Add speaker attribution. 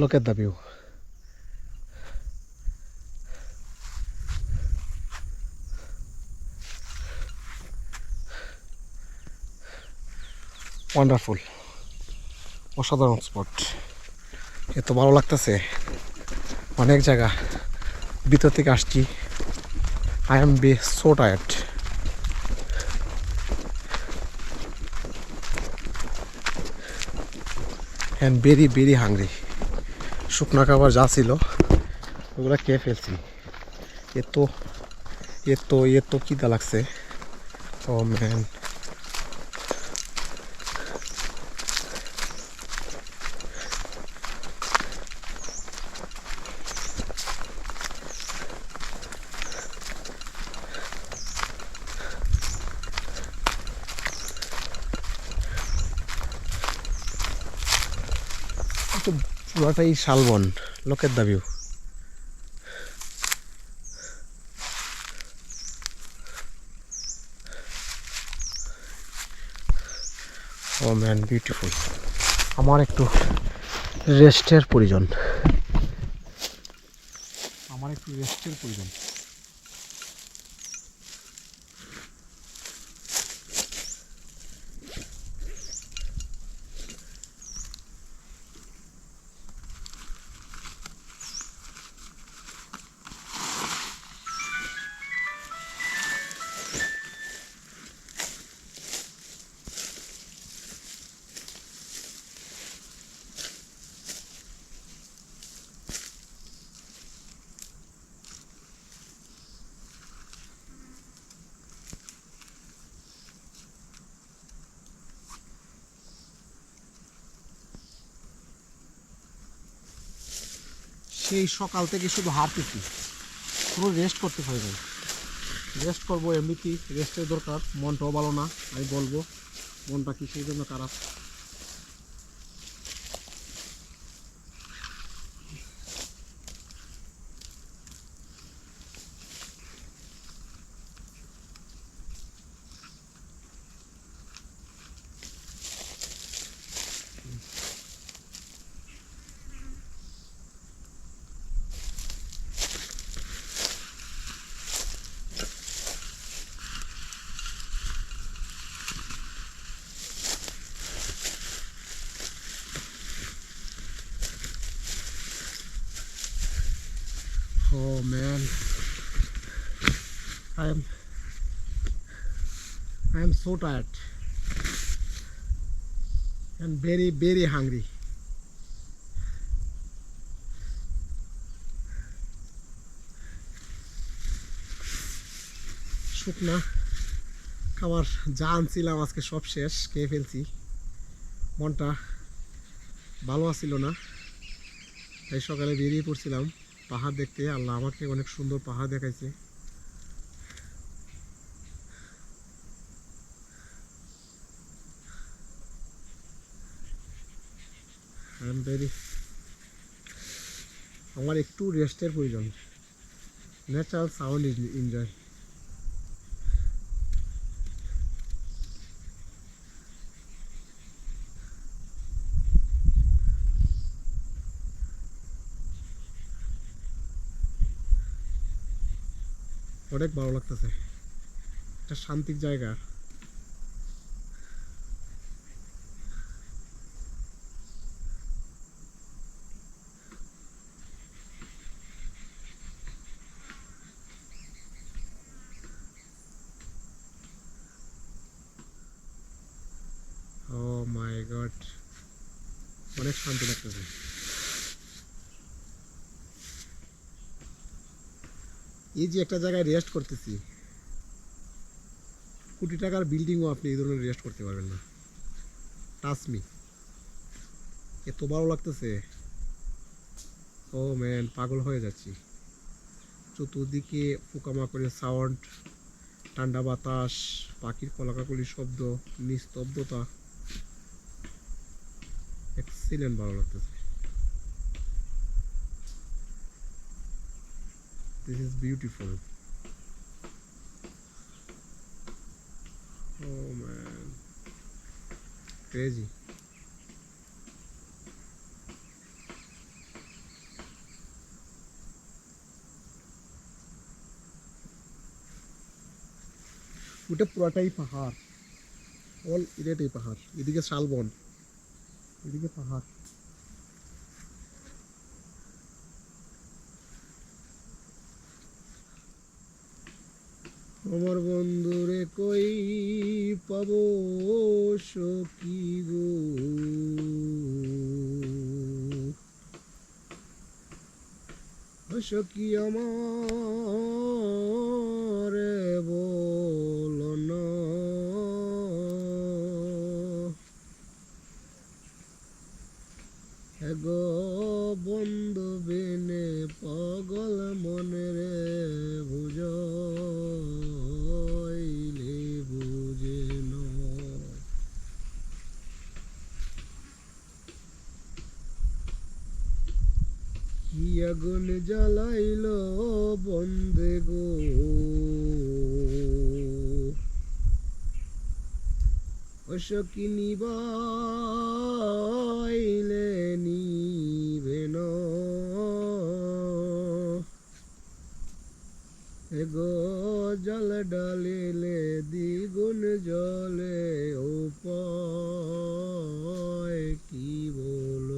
Speaker 1: Look at the view. Wonderful অসাধারণ spot এত ভালো লাগতেছে। অনেক জায়গা। ভিতর থেকে আসছি। I am be so tired and very very hungry শুকনো খাবার যা ছিল ওগুলো খেয়ে ফেলছি। এত এত এত দা লাগছে। ও ম্যান পুরোটাই শালবন লোকের দাবিও ও ম্যান বিউটিফুল আমার একটু রেস্টের প্রয়োজন। আমার একটু রেস্টের প্রয়োজন। সেই সকাল থেকে শুধু হাঁটতেছি। পুরো রেস্ট করতে পারি নাই। রেস্ট করব এমনিতেই রেস্টের দরকার, মনটাও ভালো না, আমি বলব, মনটা কিসের জন্য খারাপ? I am I am so tired and very very hungry. শুকনা খাবার যা আনছিলাম আজকে সব শেষ, খেয়ে ফেলছি। মনটা ভালো আছিল না, তাই সকালে বেরিয়ে পড়ছিলাম পাহাড় দেখতে। আল্লাহ আমাকে অনেক সুন্দর পাহাড় দেখাইছে। আই এম ভেরি আমার একটু রেস্টের প্রয়োজন। ন্যাচারাল সাউন্ড এনজয় অনেক ভালো লাগতেছে। একটা শান্তির জায়গা। অনেক শান্তি লাগতেছে। এই যে একটা জায়গায় রেস্ট করতেছি, কোটি টাকার বিল্ডিংও আপনি এই ধরনের রেস্ট করতে পারবেন না। টাসমি এত ভালো লাগতেছে। ও ম্যান পাগল হয়ে যাচ্ছি। চতুর্দিকে পোকামাকড়ের সাউন্ড ঠান্ডা বাতাস, পাখির কলাকাকলির শব্দ, নিস্তব্ধতা। সিলেন ভালো লাগতেছে। This is beautiful oh man crazy ওটা পুরাটাই পাহাড়। অল এরিয়াটাই পাহাড়। এদিকে শালবন। এদিকে পাহাড়। আমার বন্ধুরে কই পাবো সখী গো? সখী আমার এগো বন্ধু বেনে পাগল মনে রে বুঝে না। কি আগুন জ্বালাইল বন্দে গো? অশকি নিবাইলে গো জল ডালিলে দ্বিগুণ জলে উপায় কি বল?